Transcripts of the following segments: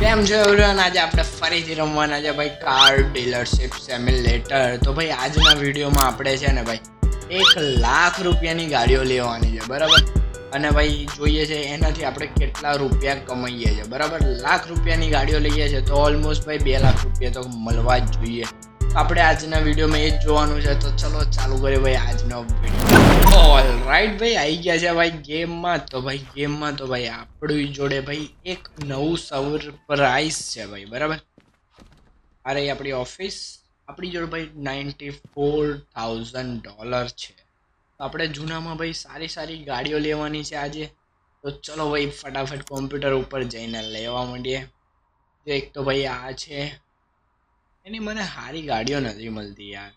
કેમ છો એવરીવન આજે આપણે ફરીથી રમવાના છે ભાઈ કાર ડીલરશિપ સેમ્યુલેટર તો ભાઈ આજના વિડીયોમાં આપણે છે ને ભાઈ એક લાખ રૂપિયાની ગાડીઓ લેવાની છે, બરાબર? અને ભાઈ જોઈએ છે એનાથી આપણે કેટલા રૂપિયા કમાઈએ છીએ બરાબર? લાખ રૂપિયાની ગાડીઓ લઈએ છીએ તો ઓલમોસ્ટ ભાઈ બે લાખ રૂપિયા તો મળવા જ જોઈએ. આપણે આજના વિડીયોમાં એ જ જોવાનું છે, તો ચલો ચાલુ કરીએ ભાઈ આજનો વીડિયો ઓલ રાઈટ ભાઈ આવી ગયા છે ભાઈ ગેમમાં. તો ભાઈ ગેમમાં તો ભાઈ આપણી જોડે ભાઈ એક નવું સરપ્રાઈઝ છે ભાઈ, બરાબર? અરે, આપણી ઓફિસ આપણી જોડે ભાઈ નાઇન્ટી ફોર થાઉઝન્ડ ડોલર છે. તો આપણે જૂનામાં ભાઈ સારી સારી ગાડીઓ લેવાની છે આજે. તો ચલો ભાઈ ફટાફટ કોમ્પ્યુટર ઉપર જઈને લેવા માંડીએ. એક તો ભાઈ આ છે એની મને સારી ગાડીઓ નથી મળતી યાર.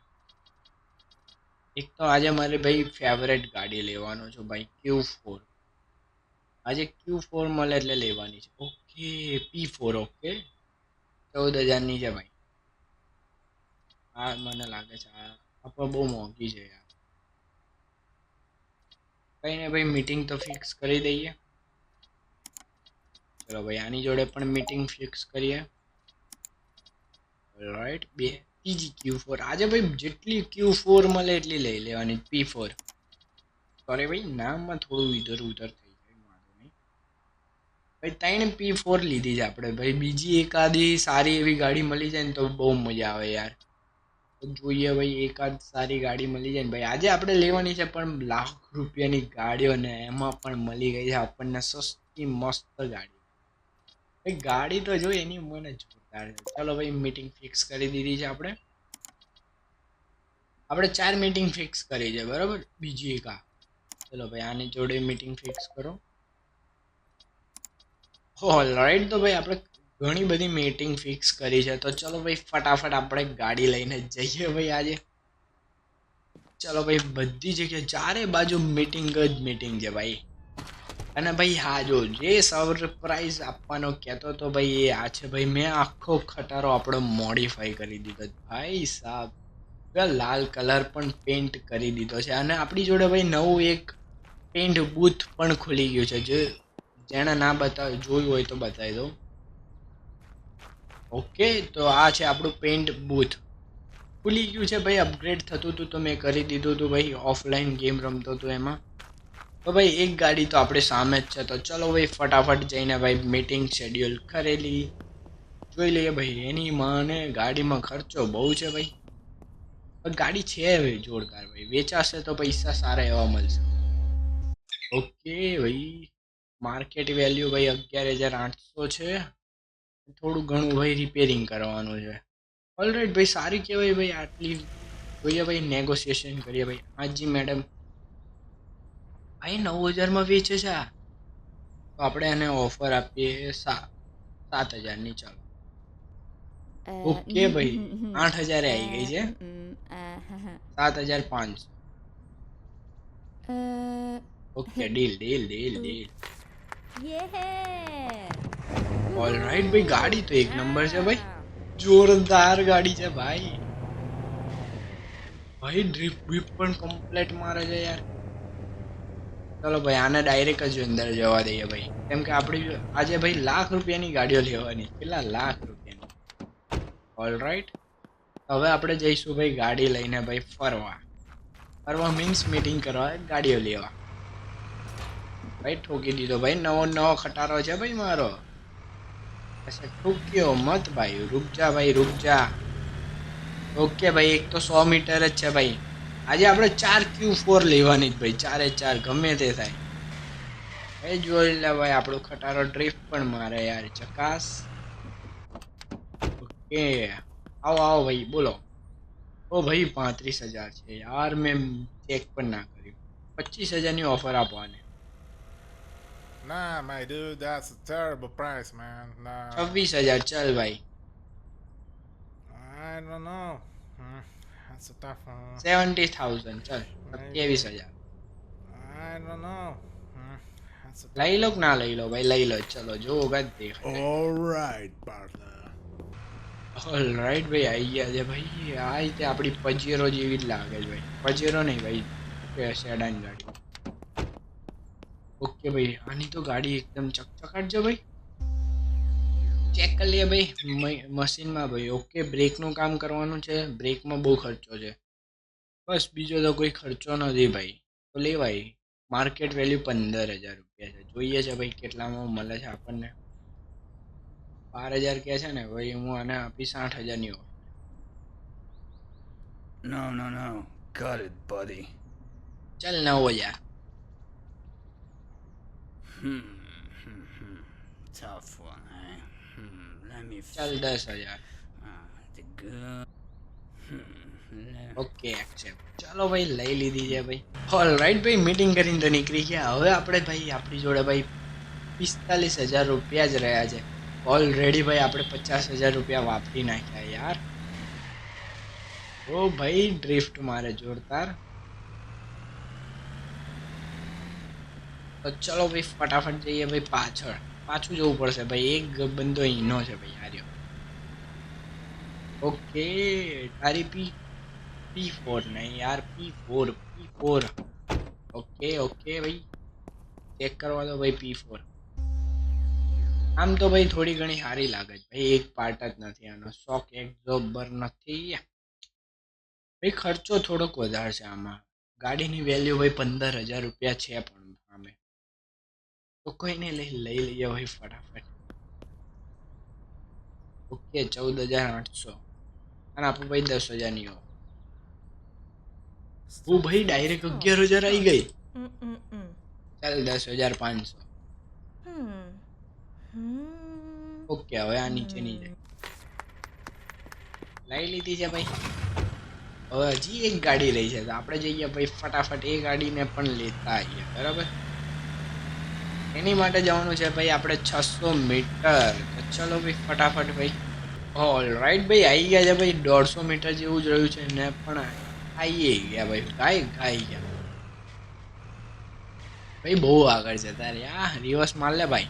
એક તો આજે મારે ભાઈ ફેવરેટ ગાડી લેવાનો છે ભાઈ ક્યુ ફોર આજે ક્યુ ફોર મળે એટલે લેવાની છે. ઓકે પી ફોર ઓકે ચૌદ હજારની છે ભાઈ. હા મને લાગે છે, આ પણ બહુ મોંઘી છે યાર. કંઈ નહીં ભાઈ મીટિંગ તો ફિક્સ કરી દઈએ. ચલો ભાઈ, આની જોડે પણ મીટિંગ ફિક્સ કરીએ. રાઈટ બે બીજી ક્યુ ફોર આજે ભાઈ જેટલી ક્યુ ફોર મળે એટલી લઈ લેવાની પી ફોર સોરી ભાઈ, નામમાં થોડું ઇધર ઉધર થઈ જાય ભાઈ, ત્રણ પી ફોર લીધી છે આપણે. ભાઈ, બીજી એકાદી સારી એવી ગાડી મળી જાય ને તો બહુ મજા આવે યાર. જોઈએ ભાઈ, એકાદ સારી ગાડી મળી જાય ને. ભાઈ, આજે આપણે લેવાની છે પણ લાખ રૂપિયાની ગાડીઓ ને એમાં પણ મળી ગઈ છે આપણને સસ્તી મસ્ત ગાડી. ભાઈ, ગાડી તો જોઈ, એની મને છે ચાલો ભાઈ મીટિંગ ફિક્સ કરી દીધી છે આપણે. આપણે ચાર મીટિંગ ફિક્સ કરી છે, બરાબર? બીજી એક આ. ચલો ભાઈ, આની જોડે મીટિંગ ફિક્સ કરો. ઓલ રાઈટ તો ભાઈ, આપણે ઘણી બધી મીટિંગ ફિક્સ કરી છે. તો ચલો ભાઈ, ફટાફટ આપણે ગાડી લઈને જઈએ ભાઈ આજે. ચલો ભાઈ, બધી જગ્યાએ ચારે બાજુ મીટિંગ જ મીટિંગ છે ભાઈ. અને ભાઈ હા, જો જે સરપ્રાઈઝ આપવાનો કહેતો તો ભાઈ એ આ છે. ભાઈ મેં આખો ખટારો આપણો મોડિફાઈ કરી દીધો ભાઈ સાહેબ લાલ કલર પણ પેન્ટ કરી દીધો છે. અને આપણી જોડે ભાઈ નવું એક પેન્ટ બૂથ પણ ખુલી ગયું છે. જે જેણે ના બતાવ જોયું હોય તો બતાવી દઉં. ઓકે, તો આ છે આપણું પેન્ટ બૂથ ખુલી ગયું છે ભાઈ અપગ્રેડ થતું હતું તો મેં કરી દીધું હતું ભાઈ ઓફલાઈન ગેમ રમતો હતો એમાં. તો ભાઈ, એક ગાડી તો આપણે સામે જ છે. તો ચલો ભાઈ, ફટાફટ જઈને ભાઈ મીટિંગ શેડ્યુલ કરેલી. જોઈ લઈએ ભાઈ, એની માને ગાડીમાં ખર્ચો બહુ છે ભાઈ. ગાડી છે ભાઈ જોરદાર ભાઈ. વેચાશે તો પૈસા સારા એવા મળશે. ઓકે ભાઈ માર્કેટ વેલ્યુ ભાઈ અગિયાર હજાર આઠસો છે. થોડું ઘણું ભાઈ રિપેરિંગ કરવાનું છે. ઓલરાઈટ ભાઈ, સારી કહેવાય ભાઈ આટલી. જોઈએ ભાઈ નેગોશિએશન કરીએ ભાઈ. હાજી મેડમ ભાઈ નવ હજારમાં વેચે છે આ. તો આપણે એને ઓફર આપીએ સાત હજારની ચાલો. ઓકે ભાઈ આઠ હજારે આવી ગઈ છે. સાત હજાર પાંચસો okay deal deal deal deal all right ભાઈ ગાડી તો એક નંબર છે ભાઈ. જોરદાર ગાડી છે ભાઈ. ભાઈ ડ્રીપ ડ્રીપ પણ કમ્પ્લીટ મારે છે યાર. ચલો ભાઈ, આને ડાયરેક્ટ જ અંદર જવા દઈએ ભાઈ. કેમ કે આપણી આજે ભાઈ લાખ રૂપિયાની ગાડીઓ લેવાની. કેટલા લાખ રૂપિયાની? ઓલરાઈટ હવે આપણે જઈશું ભાઈ ગાડી લઈને ભાઈ ફરવા. ફરવા મીન્સ મીટિંગ કરવા, ગાડીઓ લેવા. ભાઈ ઠોકી દીધો ભાઈ, નવો નવો ખટારો છે ભાઈ મારો. પછી ઠૂક્યો મત ભાઈ રૂપજા ભાઈ રૂપજા ઓકે ભાઈ, એક તો સો મીટર જ છે ભાઈ. આજે આપણે ચાર ક્યુ ફોર લેવાની જ ભાઈ ચારે ચાર ગમે તે થાય. એ જોઈ લે ભાઈ આપણો ખટારો ડ્રિફ્ટ પણ મારે યાર ચકાસ. ઓકે. આવો આવો ભાઈ બોલો. ઓ ભાઈ પાંત્રીસ હજાર છે યાર મેં ચેક પણ ના કર્યું. પચીસ હજારની ઓફર આપવાને Nah, my dude, that's a terrible price, man. Nah, છવ્વીસ હજાર ચાલ ભાઈ. I don't know. Hmm, seventy thousand ચાલ સત્યાવીસ હજાર. I don't know. Hmm, લઈ લો ના લઈ લો ભાઈ લઈ લો ચલો જો ગદ દેખાય. All right, partner. All right ભાઈ આવી ગયા છે ભાઈ. આ રીતે આપણી પજેરો જેવી જ લાગે છે ભાઈ. પજેરો નહીં ભાઈ સેડાન ગાડી. ઓકે ભાઈ આની તો ગાડી એકદમ ચકચકાટ છે ભાઈ. ચેક કરી લઈએ ભાઈ. મશીનમાં ભાઈ. ઓકે બ્રેકનું કામ કરવાનું છે. બ્રેકમાં બહુ ખર્ચો છે. બસ બીજો તો કોઈ ખર્ચો નથી ભાઈ. તો લેવાય. માર્કેટ વેલ્યુ પંદર હજાર રૂપિયા છે. જોઈએ છે ભાઈ કેટલામાં મળે છે આપણને. બાર હજાર કહે છે ને ભાઈ હું આને આપીશ આઠ હજારની. No, no, no. Got it, buddy. ચાલ નવ હજાર. Hmm. hmm, hmm. Tough one, eh? Hmm. Let me. ચાલ f- દસ હજાર Ah, the good. Hmm. Let- okay accept ચાલો ભાઈ લઈ લીધી છે ભાઈ ઓલ રાઈટ ભાઈ મીટિંગ કરીને તો નીકળી ગયા હવે આપણે ભાઈ આપણી જોડે ભાઈ પિસ્તાલીસ હજાર રૂપિયા જ રહ્યા છે ઓલરેડી ભાઈ આપણે પચાસ હજાર રૂપિયા વાપરી નાખ્યા યાર ઓ ભાઈ ડ્રિફ્ટ મારે જોરદાર તો ચલો ભાઈ ફટાફટ જઈએ ભાઈ પાછળ પાછું જવું પડશે ભાઈ, એક બંદો ઈનો છે ભાઈ આર્યો ઓકે, તારી પી પી ફોર નહીં યાર P four P four okay okay ભાઈ ચેક કરવા દો ભાઈ પી ફોર આમ તો ભાઈ થોડી ઘણી સારી લાગે છે ભાઈ, એક પાર્ટ જ નથી, આનો શોખ એક જોબર નથી. ભાઈ ખર્ચો થોડોક વધારે છે આમાં. ગાડીની વેલ્યુ ભાઈ પંદર હજાર રૂપિયા છે પણ સામે તો કોઈને લઈ લઈ લઈએ ભાઈ ફટાફટ. ઓકે ચૌદ હજાર આઠસો. અને આપણું ભાઈ દસ હજારની ઓફ. હું ભાઈ ડાયરેક્ટ અગિયાર હજાર આવી ગઈ. ચાલ દસ હજાર પાંચસો. ઓકે હવે આ નીચેની જાય. લઈ લીધી છે ભાઈ. હવે હજી એક ગાડી રહી છે. તો આપણે જઈએ ભાઈ ફટાફટ એ ગાડીને પણ લેતા આવીએ. બરાબર? એની માટે જવાનું છે ભાઈ આપણે છસો મીટર. ચલો ભાઈ ફટાફટ ભાઈ. ઓલ રાઈટ ભાઈ આવી ગયા છે ભાઈ. દોઢસો મીટર જેવું જ રહ્યું છે ને પણ આવી ગયા ભાઈ. ગાય ગાઈ ગયા. ભાઈ, બહુ આગળ છે તારે. આ રિવર્સ માર લે ભાઈ.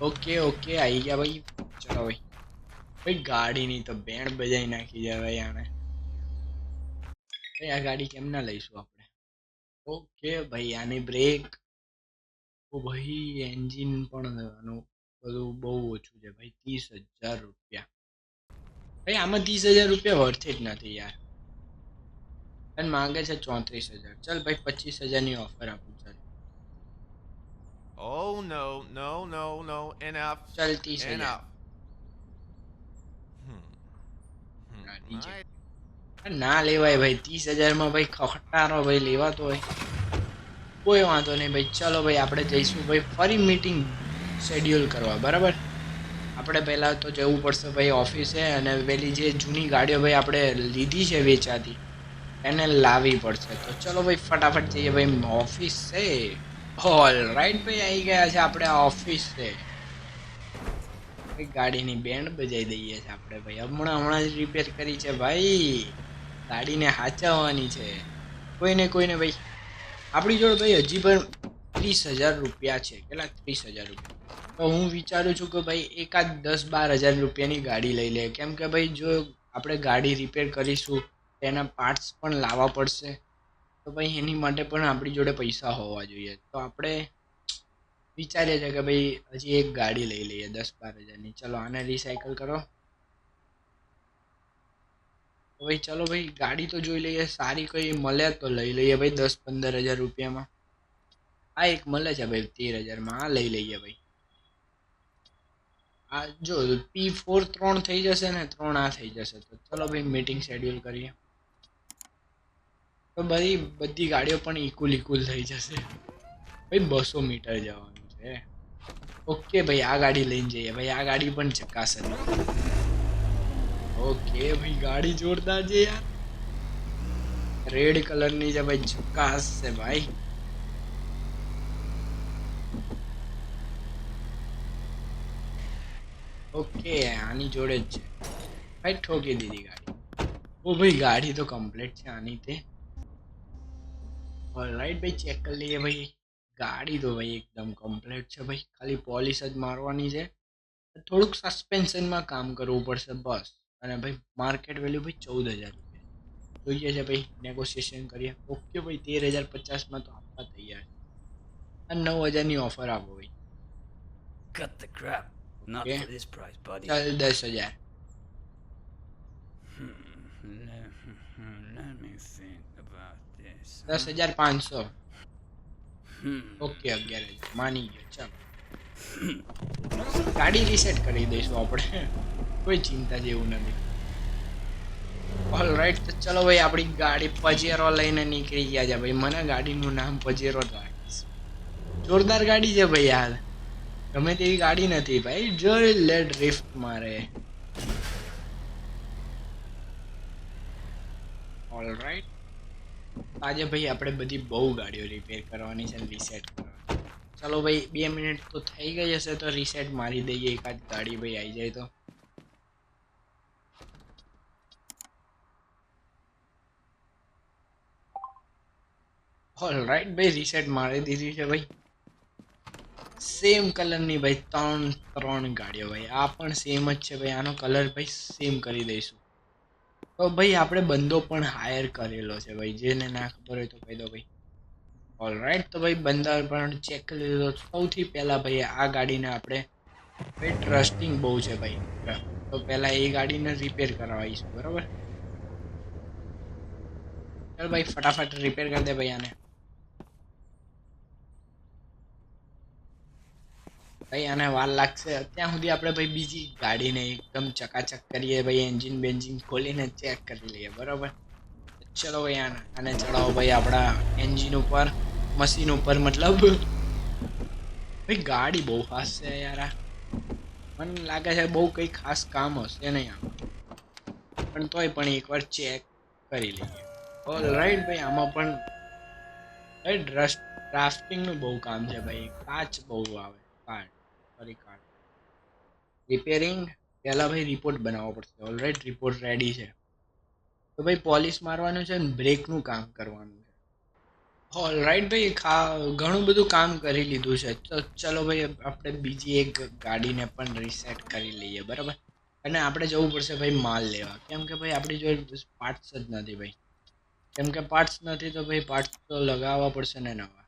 ઓકે ઓકે આવી ગયા ભાઈ. ચલો ભાઈ. ભાઈ, ગાડીની તો બેન્ડ બજાઈ નાખી જાય ભાઈ આને ભાઈ, આ ગાડી કેમ ના લઈશું આપણે? ઓકે ભાઈ, આની બ્રેક ભાઈ એન્જિન પણ આનું બધું બહુ ઓછું છે ભાઈ ત્રીસ હજાર રૂપિયા ભાઈ આમાં ત્રીસ હજાર રૂપિયા વર્થ જ નથી યાર અને માંગે છે ચોત્રીસ હજાર ચાલ ભાઈ પચીસ હજારની ઓફર આપું ચાલ Oh no, no, no, no. Enough. ચાલ ત્રીસ હજાર. Hmm. Hmm. ના લેવાય ભાઈ ત્રીસ હજારમાં ભાઈ ખટારો ભાઈ લેવાતો હોય કોઈ વાંધો નહીં ભાઈ. ચલો ભાઈ, આપણે જઈશું. ભાઈ, ફરી મીટિંગ શેડ્યુલ કરવા, બરાબર? આપણે પહેલાં તો જવું પડશે ભાઈ ઓફિસે અને પેલી જે જૂની ગાડીઓ ભાઈ આપણે લીધી છે વેચાતી, એને લાવવી પડશે. તો ચલો ભાઈ, ફટાફટ જઈએ ભાઈ. ઓફિસ છે. ઓલ રાઈટ ભાઈ આવી ગયા છે આપણે ઓફિસ છે ગાડીની બેન્ડ બજાવી દઈએ છે આપણે ભાઈ. હમણાં હમણાં જ રિપેર કરી છે ભાઈ. ગાડીને હાચવવાની છે. કોઈને કોઈને ભાઈ? આપણી જોડે ભાઈ હજી પણ ત્રીસ હજાર રૂપિયા છે, કેટલા? ત્રીસ હજાર રૂપિયા. તો હું વિચારું છું કે ભાઈ એકાદ દસ બાર હજાર રૂપિયાની ગાડી લઈ લે. કેમ કે ભાઈ જો આપણે ગાડી રિપેર કરીશું, તેના પાર્ટ્સ પણ લાવવા પડશે. તો ભાઈ એની માટે પણ આપણી જોડે પૈસા હોવા જોઈએ. તો આપણે વિચારીએ છીએ કે ભાઈ હજી એક ગાડી લઈ લઈએ દસ બાર હજારની. ચલો, આને રિસાયકલ કરો. ભાઈ ચલો ભાઈ ગાડી તો જોઈ લઈએ, સારી કોઈ મળે તો લઈ લઈએ ભાઈ, દસ પંદર હજાર રૂપિયામાં. આ એક મળે છે ભાઈ, તેર હજારમાં, આ લઈ લઈએ ભાઈ. આ જો પી ફોર ત્રણ થઈ જશે ને, ત્રણ આ થઈ જશે, તો ચલો ભાઈ મીટિંગ શેડ્યુલ કરીએ. તો બધી બધી ગાડીઓ પણ ઇક્વલ ઇક્વલ થઈ જશે. ભાઈ, બસો મીટર જવાનું છે. ઓકે ભાઈ, આ ગાડી લઈને જઈએ. ભાઈ, આ ગાડી પણ ચકાસ હતી ઓકે ભાઈ ગાડી જોરદાર છે યાર રેડ કલરની છે ભાઈ ચકાસ છે ભાઈ ઓકે આની જોડે જ છે ભાઈ ઠોકી દીધી ગાડી ઓ ભાઈ ગાડી તો કમ્પ્લીટ છે આની તે રાઈટ ભાઈ ચેક કરી લઈએ ભાઈ ગાડી તો ભાઈ એકદમ કમ્પ્લીટ છે ભાઈ ખાલી પોલિશ જ મારવાની છે થોડુંક સસ્પેન્શનમાં કામ કરવું પડશે બસ અને ભાઈ માર્કેટ વેલ્યુ ભાઈ ચૌદ હજાર રૂપિયા જોઈએ છે ભાઈ નેગોશિએશન કરીએ ઓકે ભાઈ તેર હજાર પચાસમાં તો આપવા તૈયાર છે અને નવ હજારની ઓફર આપો ભાઈ Cut the crap. Not Okay. for this price, buddy. ચાલ દસ હજાર Let, let me think about this. દસ હજાર પાંચસો Hmm. ઓકે અગિયાર હજાર માની ગયો ચાલો ગાડી રીસેટ કરી દઈશું આપણે કોઈ ચિંતા જેવું નથી. ઓલ રાઈટ તો ચલો ભાઈ, આપણી ગાડી પજેરો લઈને નીકળી ગયા છે. ભાઈ, મને ગાડીનું નામ પજેરો રાખીશ જોરદાર ગાડી છે ભાઈ યાર ગમે તેવી ગાડી નથી ભાઈ જોઈ લે ડ્રિફ્ટ મારે. ઓલ રાઈટ આજે ભાઈ, આપણે બધી બહુ ગાડીઓ રિપેર કરવાની છે રીસેટ કરવાની. ચલો ભાઈ, બે મિનિટ તો થઈ ગઈ હશે, તો રીસેટ મારી દઈએ. એકાદ ગાડી ભાઈ આવી જાય તો. ઓલ રાઈટ ભાઈ રીસેટ મારી દીધી છે ભાઈ. સેમ કલરની ભાઈ, ત્રણ ત્રણ ગાડીઓ ભાઈ. આ પણ સેમ જ છે ભાઈ. આનો કલર ભાઈ સેમ કરી દઈશું. તો ભાઈ, આપણે બંદો પણ હાયર કરેલો છે ભાઈ. જેને ના ખબર હોય તો કહી દો ભાઈ. ઓલ રાઈટ તો ભાઈ બંદર પણ ચેક કરી લીધો. સૌથી પહેલાં ભાઈ, આ ગાડીને આપણે ભાઈ ટ્રસ્ટિંગ બહુ છે ભાઈ. તો પહેલાં એ ગાડીને રિપેર કરાવીશું, બરાબર? ચાલ ભાઈ, ફટાફટ રિપેર કરી દે ભાઈ આને. ભાઈ આને વાર લાગશે. ત્યાં સુધી આપણે ભાઈ બીજી ગાડીને એકદમ ચકાચક કરીએ, ભાઈ એન્જિન બેન્જિન ખોલીને ચેક કરી લઈએ, બરાબર? ચલો ભાઈ, આને આને ચડાવો ભાઈ આપણા એન્જિન ઉપર મશીન ઉપર, મતલબ. ભાઈ, ગાડી બહુ ફાસ્ટ છે યાર મને લાગે છે બહુ કંઈ ખાસ કામ હશે નહીં આમાં. પણ તોય પણ એકવાર ચેક કરી લઈએ. ઓલ રાઈટ ભાઈ, આમાં પણ ભાઈ ડ્રસ્ટ ડ્રાફ્ટિંગનું બહુ કામ છે ભાઈ. કાચ બહુ આવે, કાચ. સોરી કાચ રિપેરિંગ પહેલાં ભાઈ રિપોર્ટ બનાવવો પડશે. ઓલરાઈટ રિપોર્ટ રેડી છે. તો ભાઈ પોલિશ મારવાનું છે અને બ્રેકનું કામ કરવાનું છે. ઓલરાઈટ ભાઈ ઘણું બધું કામ કરી લીધું છે. તો ચલો ભાઈ, આપણે બીજી એક ગાડીને પણ રીસેટ કરી લઈએ, બરાબર? અને આપણે જવું પડશે ભાઈ માલ લેવા. કેમ કે ભાઈ આપણી જોડે પાર્ટ્સ જ નથી ભાઈ. કેમ કે પાર્ટ્સ નથી તો ભાઈ પાર્ટ્સ તો લગાવવા પડશે ને નવા.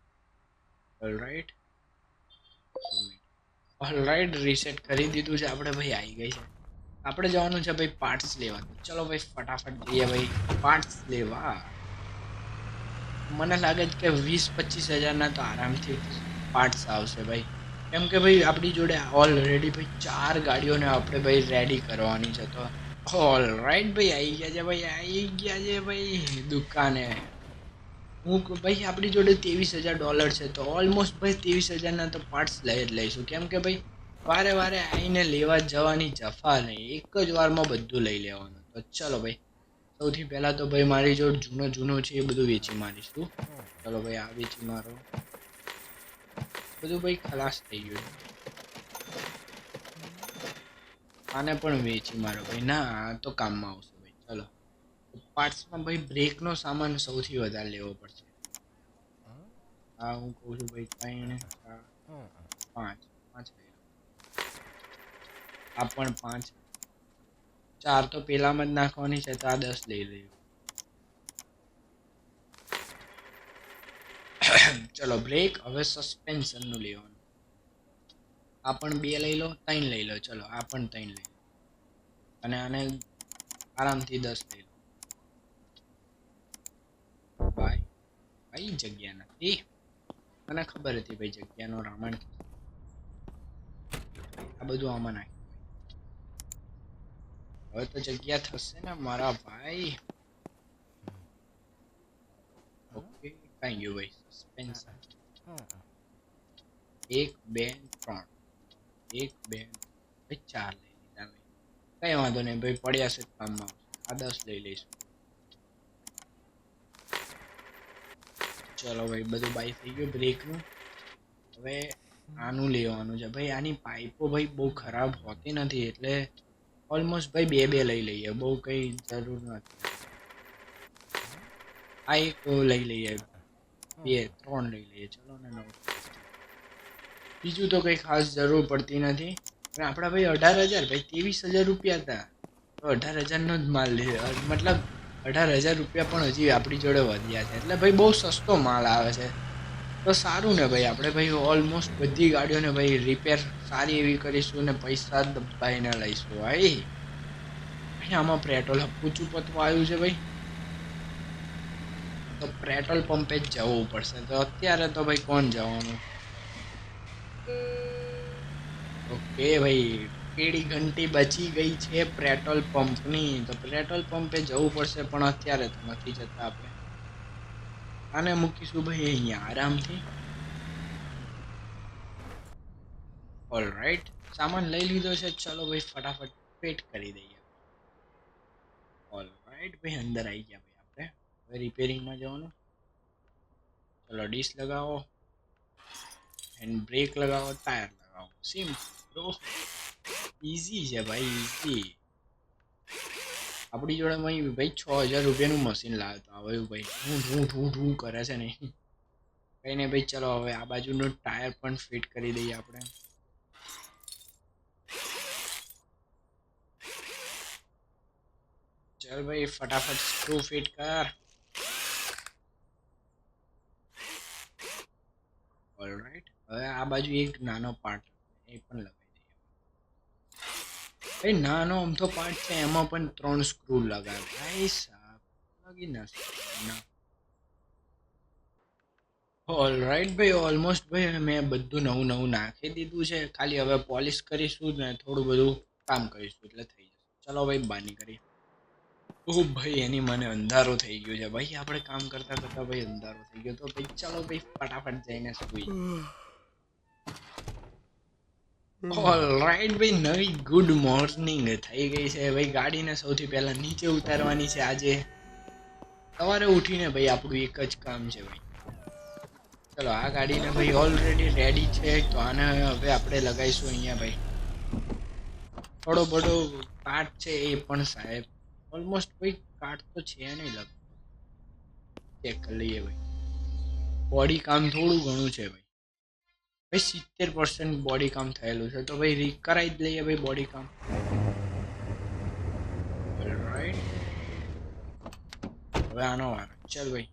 ઓલ રાઈટ ઓલ રીસેટ કરી દીધું છે. આપણે ભાઈ આવી ગઈ છે. આપણે જવાનું છે ભાઈ પાર્ટ્સ લેવા ચલો ભાઈ ફટાફટ જઈએ ભાઈ. પાર્ટ્સ લેવા. મને લાગે છે કે વીસ પચીસ હજારના તો આરામથી પાર્ટ્સ આવશે ભાઈ. કેમ કે ભાઈ આપણી જોડે ઓલરેડી ભાઈ ચાર ગાડીઓને આપણે ભાઈ રેડી કરવાની છે તો. ઓલરાઈટ ભાઈ આવી ગયા છે ભાઈ આવી ગયા છે ભાઈ દુકાને. હું ભાઈ, આપણી જોડે ત્રેવીસ હજાર ડોલર છે, તો ઓલમોસ્ટ ભાઈ ત્રેવીસ હજારના તો પાર્ટ્સ લઈ જ લઈશું. કેમ કે ભાઈ, વારે વારે આવીને લેવા જવાની જફા નહીં. એક જ વારમાં બધું લઈ લેવાનું. તો ચલો ભાઈ, સૌથી પહેલાં તો ભાઈ મારી જોડે જૂનો જૂનો છે એ બધું વેચી મારીશું. ચલો ભાઈ, આ વેચી મારો. બધું ભાઈ ખલાસ થઈ ગયું આને પણ વેચી મારો ભાઈ. ના, આ તો કામમાં આવશે. પાર્ટ્સમાં ભાઈ બ્રેકનો સામાન સૌથી વધારે લેવો પડશે. હા? હું કહું છું ભાઈ ત્રણ પાંચ પાંચ આ પણ પાંચ. ચાર તો પેલામાં જ નાખવાની છે તો આ દસ લઈ લઈએ ચલો બ્રેક હવે સસ્પેન્શનનું લેવાનું. આ પણ બે લઈ લો ત્રણ લઈ લો. ચલો આ પણ ત્રણ લઈ લો. અને આને આરામથી દસ લઈ લો. કઈ જગ્યા નથી? મને ખબર હતી ભાઈ જગ્યાનો રામાયણ આ બધું આમાં નાખ હવે તો જગ્યા થશે ને મારા ભાઈ. ઓકે કઈ ગયું ભાઈ. સસ્પેન્સ એક, બે, ત્રણ. એક, બે ચાર લઈ લીધા કઈ વાંધો નહીં ભાઈ, પડ્યા છે કામમાં આ દસ લઈ લઈશું. ચલો ભાઈ, બધું બાય થઈ ગયું બ્રેકનું હવે આનું લેવાનું છે. ભાઈ, આની પાઇપો ભાઈ બહુ ખરાબ હોતી નથી, એટલે ઓલમોસ્ટ ભાઈ બે બે લઈ લઈએ, બહુ કંઈ જરૂર નથી. આ એક લઈ લઈએ. બે, ત્રણ લઈ લઈએ. ચલો ને નવ. બીજું તો કંઈ ખાસ જરૂર પડતી નથી. અને આપણા ભાઈ અઢાર હજાર, ભાઈ ત્રેવીસ હજાર રૂપિયા હતા. તો અઢાર હજારનો જ માલ લીધો મતલબ અઢાર હજાર રૂપિયા પણ હજી આપણી જોડે વધ્યા છે. એટલે ભાઈ બહુ સસ્તો માલ આવે છે. તો સારું ને ભાઈ, આપણે ભાઈ ઓલમોસ્ટ બધી ગાડીઓને ભાઈ રિપેર સારી એવી કરીશું ને પૈસા દબાઈને લઈશું ભાઈ આમાં પેટ્રોલ પૂછું પતવા આવ્યું છે ભાઈ. તો પેટ્રોલ પંપે જ જવું પડશે. તો અત્યારે તો ભાઈ કોણ જવાનું? ઓકે ભાઈ પીળી ઘંટી બચી ગઈ છે પેટ્રોલ પંપની. તો પેટ્રોલ પંપે જવું પડશે પણ અત્યારે તો નથી જતા આપણે. આને મૂકીશું ભાઈ અહીંયા આરામથી. ઓલ રાઈટ સામાન લઈ લીધો છે. ચલો ભાઈ ફટાફટ પેટ કરી દઈએ ઓલ રાઈટ ભાઈ, અંદર આવી ગયા ભાઈ આપણે. હવે રિપેરિંગમાં જવાનું. ચલો ડીશ લગાવો. એન્ડ બ્રેક લગાવો ટાયર લગાવો. સિમ્પલ ઇઝી છે ભાઈ ઇઝી આપણી જોડે ભાઈ ભાઈ છ હજાર રૂપિયાનું મશીન લાવ્યો તો હવે ભાઈ ઢૂં ઢૂં ઢૂં ઢૂં કરે છે ને? કંઈ નહીં ભાઈ, ચલો હવે આ બાજુનું ટાયર પણ ફિટ કરી દઈએ આપણે. ચાલ ભાઈ, ફટાફટ સ્ક્રૂ ફિટ કર. ઓલરાઈટ હવે આ બાજુ એક નાનો પાર્ટ એ પણ લગાવી ભાઈ નાનો અમથો પાર્ટ છે, એમાં પણ ત્રણ સ્ક્રૂ લગાવ્યા ભાઈ સાહેબ લગી ના ઓલરાઈટ ભાઈ ઓલમોસ્ટ ભાઈ મેં બધું નવું નવું નાખી દીધું છે. ખાલી હવે પોલિશ કરીશું ને થોડું બધું કામ કરીશું, એટલે થઈ જશે. ચલો ભાઈ, બાની કરી ઓ ભાઈ, એની મને અંધારો થઈ ગયો છે. ભાઈ, આપણે કામ કરતા કરતા ભાઈ અંધારો થઈ ગયો. તો ભાઈ, ચલો ભાઈ, ફટાફટ જઈને સુઈ ઓલરાઈટ ભાઈ, નવી ગુડ મોર્નિંગ થઈ ગઈ છે. ભાઈ, ગાડીને સૌથી પહેલા નીચે ઉતારવાની છે આજે. સવારે ઉઠીને ભાઈ, આપણું એક જ કામ છે ભાઈ. ચલો, આ ગાડીને ભાઈ ઓલરેડી રેડી છે, તો આને હવે આપણે લગાવીશું અહીંયા ભાઈ. થોડો બધો કાટ છે એ પણ સાહેબ ઓલમોસ્ટ ભાઈ કાટ તો છે નહીં લગ ચેક કરી લઈએ ભાઈ. બોડી કામ થોડું ઘણું છે ભાઈ. ભાઈ સિત્તેર પર્સન્ટ બોડી કામ થયેલું છે. તો ભાઈ કરાવી જ લઈએ ભાઈ બોડી કામ. હવે આનો વારો ચાલ ભાઈ.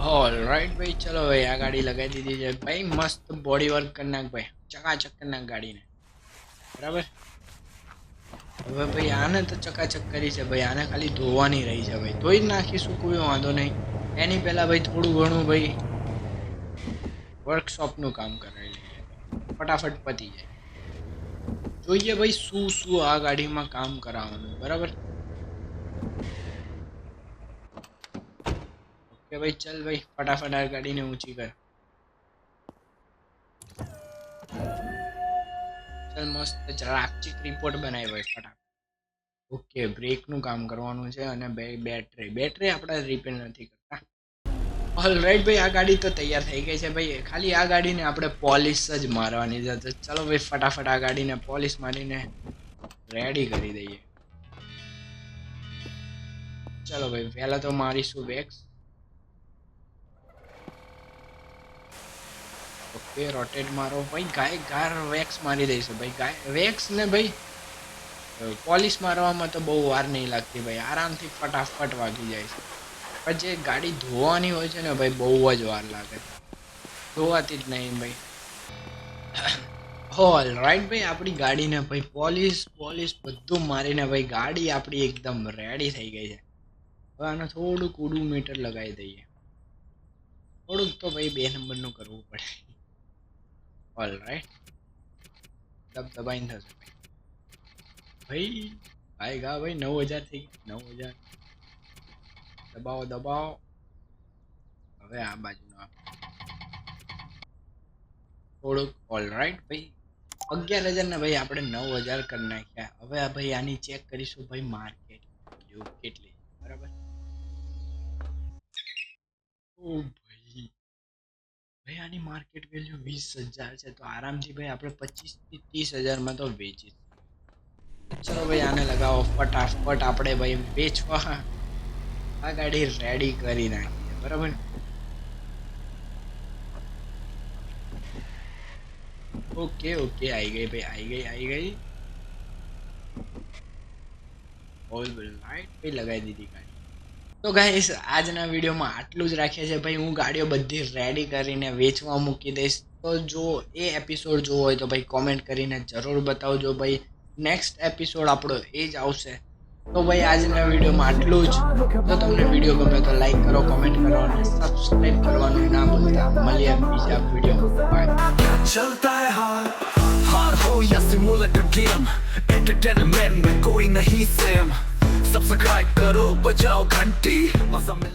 ઓલ રાઈટ ભાઈ, ચલો ભાઈ આ ગાડી લગાવી દીધી છે. ભાઈ મસ્ત બોડી વર્ક કરી નાખ ભાઈ. ચકાચક કરી નાખ ગાડીને. બરાબર? હવે ભાઈ આને તો ચકાચક કરી છે ભાઈ. આને ખાલી ધોવાની રહી છે ભાઈ. ધોઈ જ નાખીશું, કોઈ વાંધો નહીં. એની પહેલાં ભાઈ થોડું ઘણું ભાઈ વર્કશોપનું કામ કરાવી લઈએ ફટાફટ પતી જાય. જોઈએ ભાઈ શું શું આ ગાડીમાં કામ કરાવવાનું, બરાબર? ઓકે ભાઈ, ચલ ભાઈ, ફટાફટ આ ગાડીને ઊંચી કર. ચાલ મસ્ત ચરાકચીક રિપોર્ટ બનાવી ભાઈ, ફટાફટ. ઓકે, બ્રેકનું કામ કરવાનું છે અને બે બેટરી બેટરી આપણે રિપેર નથી ઓલરાઈટ ભાઈ, આ ગાડી તો તૈયાર થઈ ગઈ છે, ભાઈ. ખાલી આ ગાડીને આપણે પોલિશ જ મારવાની છે. તો ચલો ભાઈ, ફટાફટ આ ગાડીને પોલિશ મારીને રેડી કરી દઈએ. ચલો ભાઈ, પહેલા તો મારીશું વેક્સ ઓકે રોટેટ મારો. ભાઈ, ગાય, ગાર વેક્સ મારી દઈશું, ભાઈ. ગાય, વેક્સ ને ભાઈ પોલિશ મારવામાં તો બહુ વાર નહીં લાગતી, ભાઈ. આરામથી ફટાફટ વાગી જાય છે. પણ જે ગાડી ધોવાની હોય છે ને ભાઈ, બહુ જ વાર લાગે. ધોવાતી જ નહીં ભાઈ. હોલ રાઈટ ભાઈ, આપણી ગાડીને ભાઈ, પોલીસ પોલીસ બધું મારીને ભાઈ, ગાડી આપણી એકદમ રેડી થઈ ગઈ છે. હવે આને થોડુંક ઉડું મીટર લગાવી દઈએ. થોડુંક તો ભાઈ બે નંબરનું કરવું પડે. ઓલ રાઈટ દબ દબાઈને થશે ભાઈ. ભાઈ ગા ભાઈ, નવ હજાર થઈ ગયા. નવ હજાર. દબાવો દબાવો હવે આ બાજુનો થોડુંક ઓલ રાઈટ ભાઈ. અગિયાર હજાર ને ભાઈ આપણે નવ કરી નાખ્યા. હવે આ ભાઈ આની ચેક કરીશું ભાઈ માર્કેટ જો કેટલી. બરાબર? ઓ ભાઈ. ભાઈ આની માર્કેટ વેલ્યુ વીસ હજાર છે. તો આરામથી ભાઈ આપણે પચીસથી ત્રીસ હજારમાં તો વેચી ચલો ભાઈ આને લગાવો. ફટાફટ આપણે ભાઈ વેચવા. આ ગાડી રેડી કરી નાખીએ, બરાબર ઓકે ઓકે આવી ગઈ ભાઈ આવી ગઈ આવી ગઈ. તો ગાઈસ આજના વિડીયોમાં આટલું જ રાખીએ છીએ ભાઈ, હું ગાડીઓ બધી રેડી કરીને વેચવા મૂકી દઈશ. તો જો એ એપિસોડ જોવો હોય તો ભાઈ કોમેન્ટ કરીને જરૂર બતાવજો ભાઈ. નેક્સ્ટ એપિસોડ આપણો એ જ આવશે. તો ભાઈ આજના વિડીયોમાં આટલું જ જો તમને વિડીયો ગમે તો લાઈક કરો કોમેન્ટ કરો અને સબસ્ક્રાઈબ કરવાનું ના ભૂલતા મળીએ બીજા વિડીયો બાય चलता है हार हार हो या सिमुलेटर गेम एंटरटेनमेंट में कोई नहीं सेम सब्सक्राइब करो बजाओ घंटी मजा मिल